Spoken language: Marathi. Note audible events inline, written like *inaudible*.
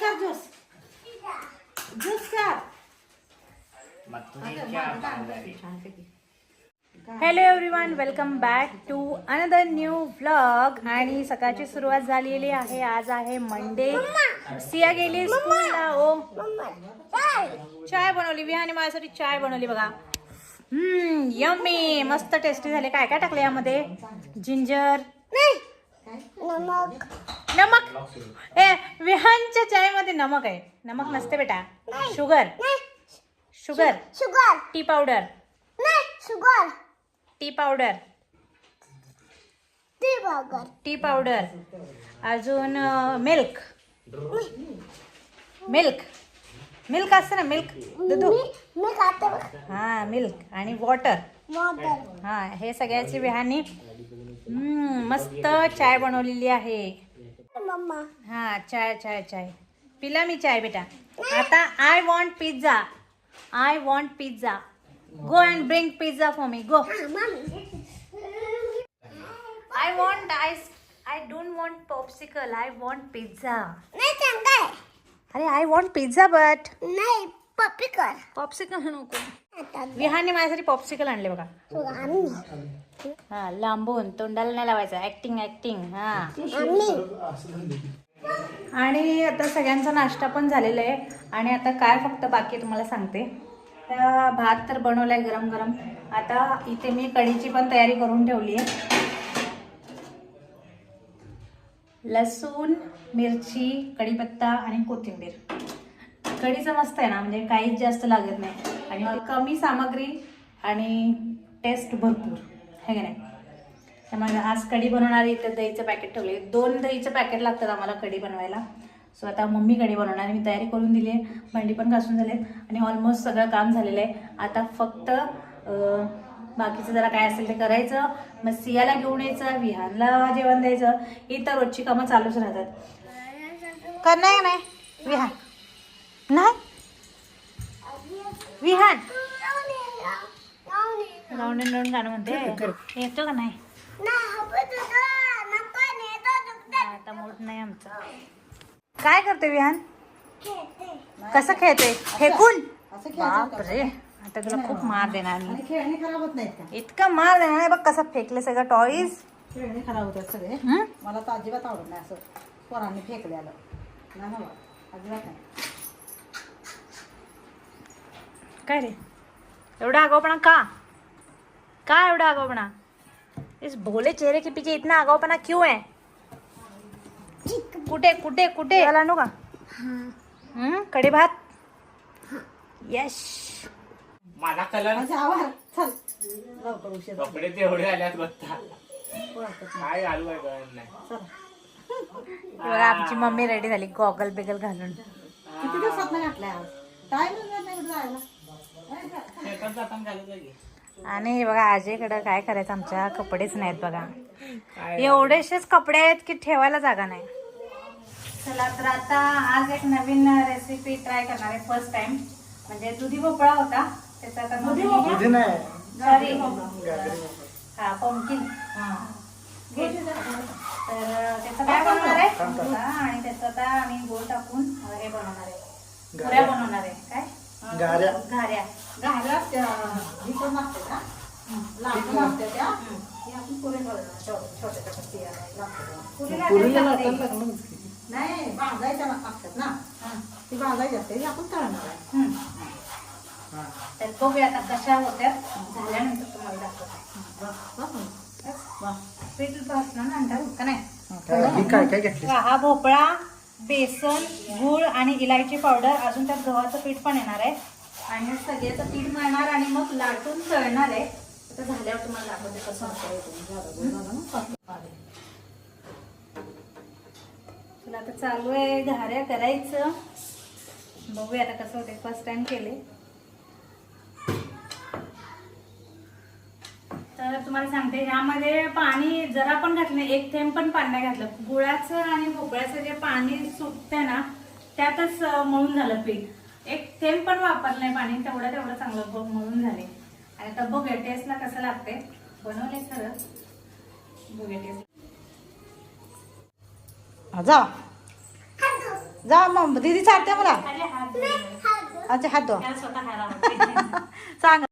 कर ज्यूस ज्यूस कर hello everyone welcome back to another new vlog आणि सकाळची सुरुवात झालेली आहे. आज आहे मंडे सिया गेली स्कूलला ओ. चाय बनवली. विहाने माझ्यासाठी चाय बनवली बघा. हम्म यम्मी मस्त टेस्टी झाले. काय काय टाकले यामध्ये? जिंजर नमक. ए विहानच्या चायमध्ये नमक आहे. नमक नसते बेटा. Sugar. Sugar. Sugar. Tea powder. नाही. शुगर. Tea powder. ती बगर टी पावडर. अजून मिल्क मिल्क मिल्क असतं ना मिल्क दूध हा मिल्क आणि वॉटर हा हे सगळ्याची विहानी. मस्त चाय बनवलेली आहे. मम्मा हा चाय चाय चाय. पिला मी चाय बेटा. आता I want pizza I want pizza go and bring pizza for me go I want I I don't want popsicle I want pizza नाही चांगला आहे अरे आय वॉन्ट पिझ्झा बट नाही पप्पी कर पॉप्सिकल नको विहाने माझ्यासाठी पॉप्सिकल आणले बघा. हा लांबून तोंडाला नाही लावायचं. ऍक्टिंग ऍक्टिंग हा. आणि आता सगळ्यांचा नाश्ता पण झालेला आहे. आणि आता काय फक्त बाकी तुम्हाला सांगते. भात तर बनवलाय गरम गरम आता इथे मी कढीची पण तयारी करून ठेवली आहे. लसूण मिरची कढीपत्ता आणि कोथिंबीर. कढीचं मस्त आहे ना म्हणजे काहीच जास्त लागत नाही. आणि कमी सामग्री आणि टेस्ट भरपूर. हे का नाही? त्यामुळे आज कढी बनवणार आहे इथं दहीचं पॅकेट ठेवले दोन दहीचं पॅकेट लागतात आम्हाला कढी बनवायला. सो आता मम्मी कढी बनवणार मी तयारी करून दिली आहे. भांडी पण घासून झाले आणि ऑलमोस्ट सगळं काम झालेलं आहे. आता फक्त बाकीचं जरा काय असेल ते करायचं. मग सियाला घेऊन यायचं विहानला जेवण द्यायचं. ही तर रोजची कामं चालूच राहतात. करणार नाही नाही? विहान. नाही? विहान. राऊंड गाणं म्हणते. येतो का नाही? आता मूड नाही आमचा. काय करते विहान? कसं खेळते फेकून? बापरे. आता तुला खूप मार देणार खेळणी खराब होत नाहीत का? इतका मार देणार आहे बघ कसं फेकले सगळं टॉईज खेळणी खराब होतात सगळे. मला तर अजिबात आवडत नाही असं. पोरांनी फेकल्यालं नाही हवं अजिबात नाही. काय रे? एवढा आगाऊपणा का? का एवढा आगाऊपणा? इस भोले चेहरे के पीछे इतना आगाऊपणा क्यों है? कुठे कुठे कुठे? याला आणू का? हम्म, कढी भात? यश. मला कलर. कपडे तेवढे आल्यात बघता. काय घालू आहे कळत नाही आमची मम्मी रेडी झाली गॉगल बिगल घालून. किती दिवसात नाही घातलाय आज? टाइम नाही कुठं जायला शेतात जाताना घालू काय आणि हे बघा आजीकडं काय करायचं? आमच्या कपडेच नाहीत बघा. एवढेसेच कपडे आहेत की ठेवायला जागा नाही. चला तर आता आज एक नवीन रेसिपी ट्राय करणार आहे फर्स्ट टाइम म्हणजे दुधी भोपळा होता त्याचा आता सॉरी हा पंकिन तर त्याचं काय बनवणार आहे? हा, आणि त्याचं आता आम्ही गोल टाकून हे बनवणार आहे. पुऱ्या बनवणार आहे. काय? घाऱ्या लागते का? लागते त्या. आपण पुरे. नाही भाजायच्या लागतात ना. ती भाजायची असते ही आपण तळणार आहे. हम्म. तर बघूया आता कशा होत्या. झाल्यानंतर तुम्हाला दाखवते. पीठ नंतर का नाही? हा भोपळा बेसन गूळ आणि इलायची पावडर. अजून त्यात गव्हाचं पीठ पण येणार आहे. आणि सगळ्याचं पीठ मळणार आणि मग लाटून तळणार आहे. आता झाल्यावर तुम्हाला दाखवते कसं होतं तुला आता चालू आहे घाऱ्या करायचं. बघूया आता कसं होते फर्स्ट टाइम केले तर तुम्हाला सांगते ह्यामध्ये पाणी जरा पण घातलं एक थेंब पण पाणी नाही घातलं. गुळाचं आणि भोपळ्याचं जे पाणी सुटतं ना त्यातच मळून झालं पीठ. एक थेंब पण वापरलं नाही पाणी तेवढं तेवढं चांगलं मळून झाले. आणि आता बघूया टेस्टला कसं लागते बनवले खरं. बघूया टेस्ट जा. जा मग दीदी चालते मला. अच्छा हात धुवा. स्वतः. *laughs* सांग.